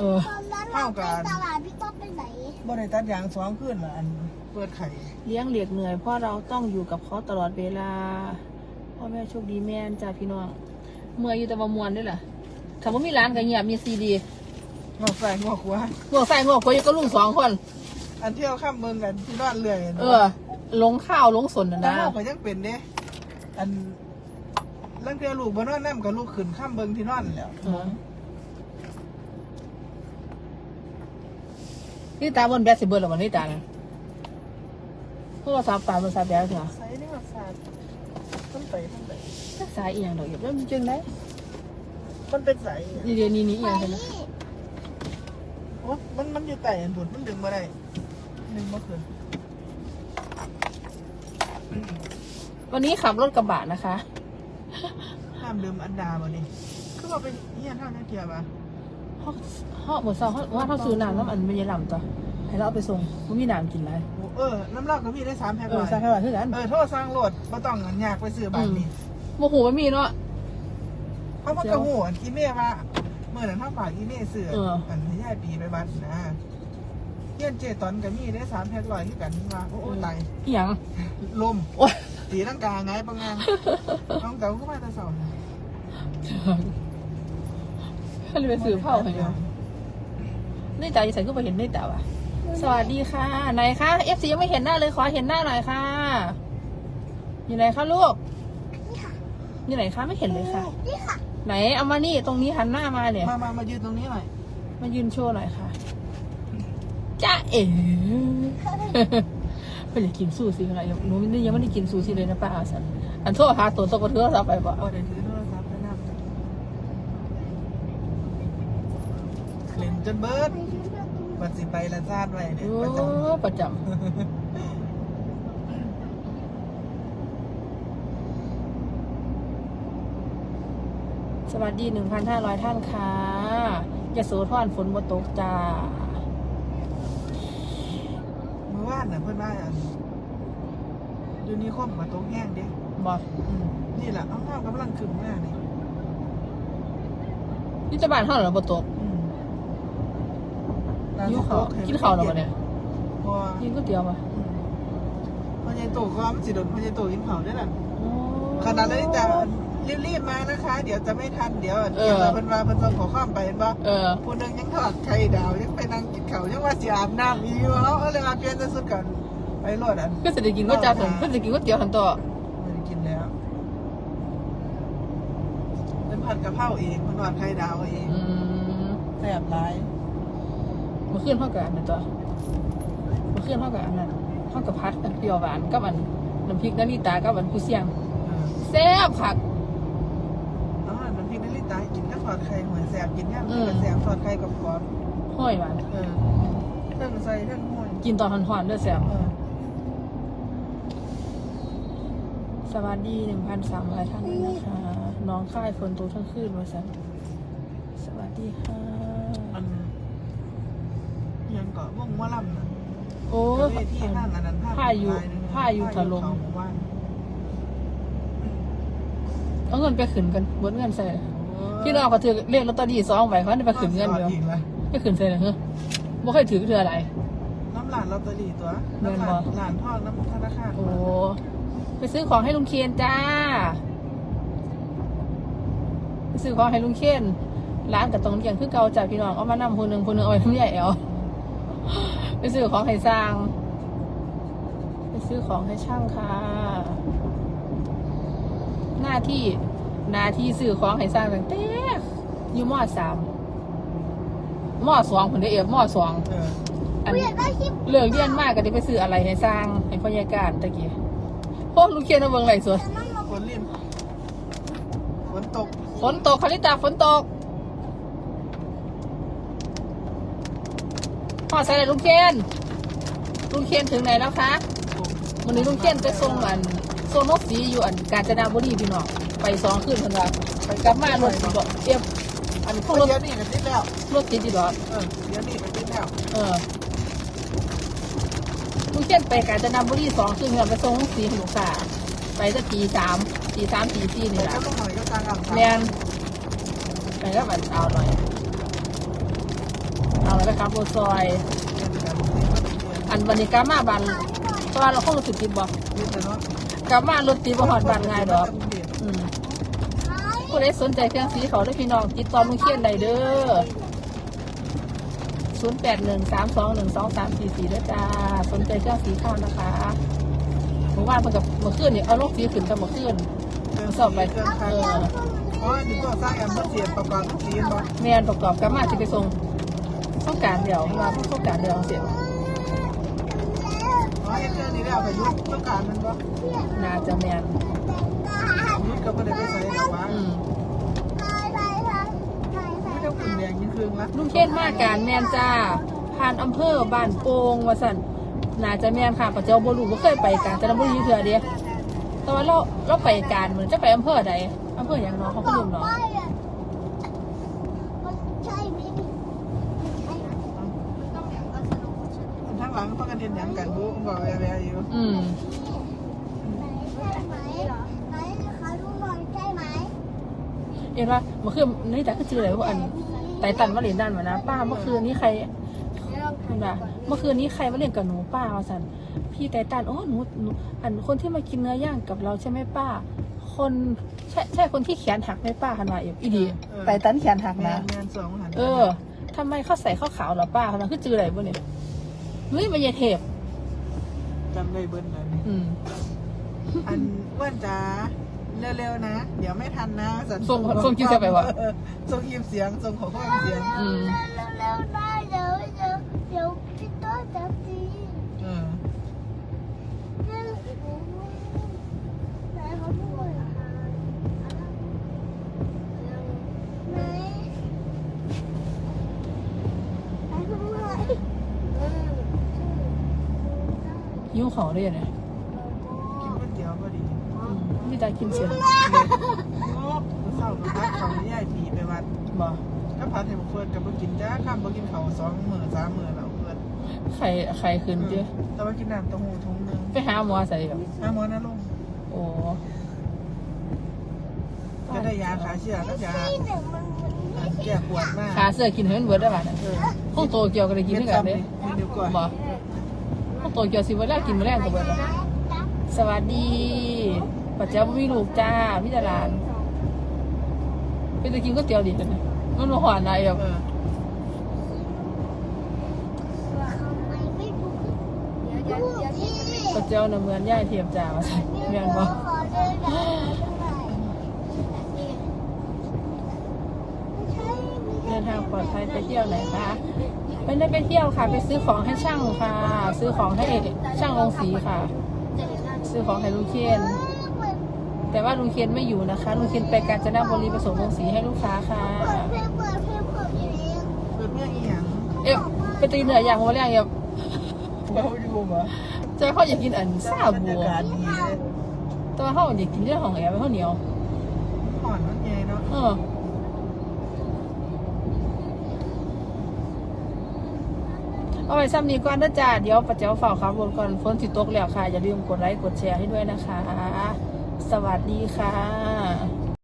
เออ ตอนนั้นเราไปตลาดพี่ป๊อปไปไหนบ่ได้ตัดยางสองขึ้นละอันเปิดไข่เลี้ยงเลียกเหนื่อยเพราะเราต้องอยู่กับเขาตลอดเวลาพ่อแม่โชคดีแม่นจ้าพี่น้องเมื่อยอยู่แต่ว่ามวนด้วยล่ะถ้าว่ามีร้านก็เงียบมีซีดีงอกใส่งอกหัวงวกใส่งวกไปอยู่กับลุงสองคน อันเที่ยวข้ามเมืองกันที่นอนเรื่อยเออลงข้าวลงสนนะแต่นะเฮาก็ยังเป็นเด้อันลังเที่ยวลูกบ่นอนนำกับลูกขึ้นข้ามเมืองที่นอนแล้ว เออ นี่ตาบนแบสสิเบิร์ดหรอวันนี้ตาเนี่ยโทรศัพท์ตาบนสายแบสเหรอใส่นี่ว่าสาดมันไปมันไปรักษาอีหยังดอกอย่าแล้วมันจึงได้มันเป็นใสนี่เดี๋ยวนี้นี่อีหยังใช่ไหมโอ้มันมันอยู่ใต้อันบุดมันดึงบ่ได้ดึงบ่ขึ้นวันนี้ขับรถกระบะนะคะห้ามดื่มอันดาบ่นี่คือว่าเป็นเฮียนทางนักเที่ยวบ่ เขาเขาหมดเศร้าเขาว่าเขาซื้อน้ำน้ำอันไม่ยลำต่อให้เราเอาไปส่งมันมีน้ำกินไรโอ้เออ น้ำเหล้าก็มีได้3แพ็คเอร้ออยใช่แค่ว่าคือกันเออโทษสร้างโหลดบ่ต้องอันยากไปซื้อบ้านนี่โมโหมันมีเนาะ เพราะมันกระหูอันอีเม่ว่าเมื่อนั้นถ้าฝากอีเม่ซื้อเอออันที่ยายปีไปบัดนะเฮียนเจตอนก็มีได้3แพ็คร้อยคือกันว่าโอ้โอ้ตายอีหยังลมโอ้ยตีร่างกายไงปังงานน้องเต๋าก็มาแต่เสาร์ เขาเลยไปซื้อเผาให้เนาะนี่ตาจะใส่ขึ้นไปเห็นนี่ตาว่ะ สวัสดีค่ะไหนคะเอฟซียังไม่เห็นหน้าเลยขอเห็นหน้าหน่อยค่ะอยู่ไหนคะลูกนี่ค่ะอยู่ไหนคะไม่เห็นเลยค่ะ นี่ค่ะ ไหนเอามานี่ตรงนี้หันหน้ามาเนี่ย มามามายืนตรงนี้หน่อย มายืนโชว์หน่อยค่ะจ้าเอ๋เพื่อนอยากกินซูชิอะไรหนูยังไม่ได้กินซูชิเลยนะป้าอาสันอันโทษหาตัวตกกระเทือเราไปบ่ เอาเดี๋ยวถือโทรศัพท์ไปนับเล่น จนเบิร์ดบัดสิไปละซาดไว้เนี่ยโอ้ประจำประจำสวัสดีหนึ่งพันห้าร้อยท่านค่ะยะโสธรฝนบ่ตกจ้าเมื่อวานน่ะเพื่อนว่าอันยูนิคอมมาตกแห้งเด้บอกอืมนี่แหละเอาข้าวกำลังขึ้นหน้านี่นี่จะบ้านเท่าไหร่บ่ตกอืม ยิ้วเขาวกินข้าวแล้วบ่เนี่ยพอกินก๋วยเตี๋ยวมาอืมพอใหญ่โตก็มันสิโดนพอใหญ่โตกินข้าวได้ล่ะโอ้ขนาดนั้นจะรีบๆมานะคะ เดี๋ยวจะไม่ทันเดี๋ยวเอเดี๋ยวอเพิ่นว่าเพิ่นส่งขอความไปเห็นบ่เออผู้หนึงยังทอดไข่ดาวยังไปนั่งกินข้าวยังว่าสิอาบน้ำอีกอยู่เนาะเออเลยมาเปลี่ยนแต่สุดกันไปโลดอันก็จะได้กินก๋วยจั๊บถึงก็จะกินก๋วยเตี๋ยวทันต่อไม่ได้กินแล้วเป็นผัดกะเพราเองเพิ่นทอดไข่ดาวเองอืมแซ่บหลาย มาขึ้นเท่ากับอันนั้นตัวมาขึ้นเท่ากับอันนั้นเท่ากับพัดอันเปรี้ยวหวานกับอันน้ำพริกนาริตากับอันผู้เสียงเออแซ่บผักเอาอันน้ำพริกนาริตากินก็ทอดไข่หอยแซ่บกินย่ำอืกินมก็แซ่บทอดไข่กับกรอบห้อยหวานเออเทั้งใส่เทั้งห้อยกินตอนหอนๆด้วยแซ่บเออสวัสดีหนึ่งพันสามร้อยท่านด้วยนะคะ น้องค่ายฝนตกทั้งคืนมาสันสวัสดีค่ะมันยังเกาะวงหมะลำน่ะโอ้เวทีนั่นอันนั้นผ้าอยู่ผ้าอยู่ถล่มผ้าอยู่เขาหมู่บ้านเอาเงินไปขึ้นกันบนเงินใส่พี่น้องก็ถือเลขลอตเตอรี่สองใบเขาได้ไปขึ้นเงินเดียวอีกแล้วไปขึ้นใส่เลยเฮ้ยบ่เคยถือเธออะไรน้ำหลานลอตเตอรี่ตัวเงินน้ำหบ่ลานหลานทอดน้ำธนาคารโอ้ไปซื้อของให้ลุงเคนจ้าไปซื้อของให้ลุงเคนร้านกับตรงเกียงคือเก่าจ้าพี่น้องเอามานำคนหนึ่งคนหนึ่งเอาไว้ทั้งใหญ่เอา ไปซื้อของให้สร้าง ไปซื้อของให้ช่างค่ะ หน้าที่หน้าที่ซื้อของให้สร้างตั้งแต่อยู่มอสามมอสองผมได้เอฟมอสองเอออันกูอยากได้คลิปเลิกเรียนมากก็ได้ไปซื้ออะไรให้สร้างให้พยาการตะกี้พวกลูกเคียนเอาเบิ่งไหลฟ์สดแต่นั่นเราฝนริมฝนตกฝนตกคาริตาฝนตก พ่อใส่เลยลุงเคียนลุงเคียนถึงไหนแล้วคะวันนี้ลุงเคียนไปส่งอันส่งนกสีอยู่อันกาญจนบุรีพี่น้องไปสองคืนเพิ่นว่าไปกลับมารถสิบอกเอฟอันพวกรถเดี๋ยวนี้ก็ติดแล้วรถติดอยู่ดอกเออเดี๋ยวนี้ก็ติดแล้วเออลุงเคียนไปกาญจนบุรีสองคืนเพิ่นไปส่งนกสีให้ลูกค้าไปจะตีสามตีสามตีสี่นี่แต่แหละก็ต้องหน่อยก็ตางอ่ำแมนไปก็แบบเอาหน่อย ไปขับรถซอย อันวันนี้กลับมาบ้านเพราะว่าเราคงรู้สึกติดบ่นี่แต่เนาะกลับมารถติดบ่ฮอดบ้านง่ายดอกอืมผู้ใดสนใจเครื่องสีเขาได้อพี่น้องติดต่อลุงเคียนได้เด้อ0 8 1 3 2 1 2 3 4 4ด้วยจ้าสนใจเครื่องสีเข้านะคะเมื่อวานเพิ่นกับเมื่อคืนนี่เอาลงสีขึ้นกับเมื่อคืนเกินสอบไปเกินใครเออเพราะว่าถึงตัวสร้างแอมเบอร์เสียประกอบทุกทีมบ่แม่นประกอบกลับมาจะไปส่ง ต้องการเดียวมาต้องการเดียวเสียอ๋อเฮ็ดเรื่องนี้แล้วไปยุทธต้องการมันบ่น่าจะแม่นยุทธก็ไม่ได้ไปใส่ดอกว่าอืมไม่ต้องขึ้นแดงยิ่งครึ่งละลุงเคียนมาการแม่นจ้า ผ่านอำเภอบ้านโป่งว่าสั่นน่าจะแม่นค่ะปัจจุบันบ่รู้บ่เคยไปกาญจนบุรีเทื่อเดียวแต่ว่าเราเราไปการเหมือนจะไปอำเภอใดอำเภอหยังเนาะเขาก็ลืมเนาะ ใช่ไหม ทั้งหลังพากัน เรียนหยังกันบุบอกแวๆอยู่อืมใช่ไหมไหนขอดูหน่อยใช่ไหมเอ็นว่าเมื่อคืนนี่แต่ก็เจอเลยว่าอันไต่ตันมาเล่นด้านมานะ ป้าเมื่อคืนนี้ใครเห็นปะเมื่อคืนนี้ใครมาเล่นกับหนูป้าว่าสันพี่ไต่ตันโอ้หนูหนูอันคนที่มากินเนื้อย่างกับเราใช่ไหมป้า คนใช่ใช่คนที่แขนหักไหมป้าขนาดอีดีไต่ตันแขนหักแมนะนแมนสองหันเออทำไมเขาใส่ข้าวขาวเหรอป้าขนาดคือจืออะไรบ่เนี่ย เฮ้ยมันยายเทพจำได้เบิ้ลเลยอืม อันอ้วนจ๋าเร็วๆนะ เดี๋ยวไม่ทันนะสันส่งส่งคิวจะไปวะเออส่งคลิปเสียงส่งขอความเสียง อืม เร็วๆได้เดี๋ยวเดี๋ยวเดี๋ยวพี่ต้นจะตี เออ ไหนเขาพูดอะไหนไหนเขาพูดอะไร ยิ้วเขาได้ยังไงกินก๋วยเตี๋ยวก็ดีอืมนี่ตากินเสียงโอ้เศร้ากับพักเขาไม่ย่ายผีไปวัดบ่ก็พัดให้บุเฟิร์นกับบุกินจ้าข้ามบุกินเขาสองหมื่นสามหมื่นแล้วเฟิร์นไข่ไข่ขึ้นเจ้แต่ว่ากินน้ำเต้าหู้ทุ่งนึงไปหาหมอใส่กับห้าหมอนะลุงโอ้ก็ได้ยาขาเชื้อก็ยาที่หนึ่งมันมันแก้ปวดมากขาเสื้อกินให้มันเบิดได้ป่ะเนี่ยเออห้องโตเกียวก็ได้กินด้วยกันเด้นี่เดี๋ยวก่อนบ่ห้อง โตเกียวสิเวลากินมื้อแรงก็เบิดแล้วสวัสดีปัจเจ้าบ่ลูกจ้ามีแต่หลานเป็นตะกินก๋วยเตี๋ยวดีจังนะมันบ่หวานอะไรแบบเออทำไมไม่ดูเดี๋ยวเดี๋ยวเดี๋ยวที่ปัจเจ้าน่ะเหมือนย่ายเทียมจ้าว่าซั่นแม่นบ่อเดินหน่อยไม่ใช่ไม่ใช่เดินทางปลอดภัยไปเที่ยวไหนคะ ไม่ได้ไปเที่ยวค่ะ ไปซื้อของให้ช่างค่ะ ซื้อของให้ช่างองค์ศรีค่ะ ซื้อของให้ลุงเคียนแต่ว่าลุงเคียนไม่อยู่นะคะลุงเคียนไปกาญจนบุรีผสมลงสีให้ลูกค้าค่ะเปิดเพลงเปิดเพลงเปิดเพลงเปิดเมื่ออีหยังเอ๊ะไปตีเหนืออย่างว่าเรื่องเอ๊ะเบาอยู่บ่จะเขาอยากกินอันซาบรรบัยาวกาศดีเลยแต่ว่าเขาอยากกินเรื่องของแอบไปข้าวเหนียวห่อนมันใหญ่เนาะ เอาไว้ซ้ำนี้ก่อนนะจ๊ะเดี๋ยวปัจเจ้าฝ่าคำบบนก่อนฝนสิตกแล้วค่ะ อย่าลืมกดไลค์กดแชร์ให้ด้วยนะคะ สวัสดีค่ะ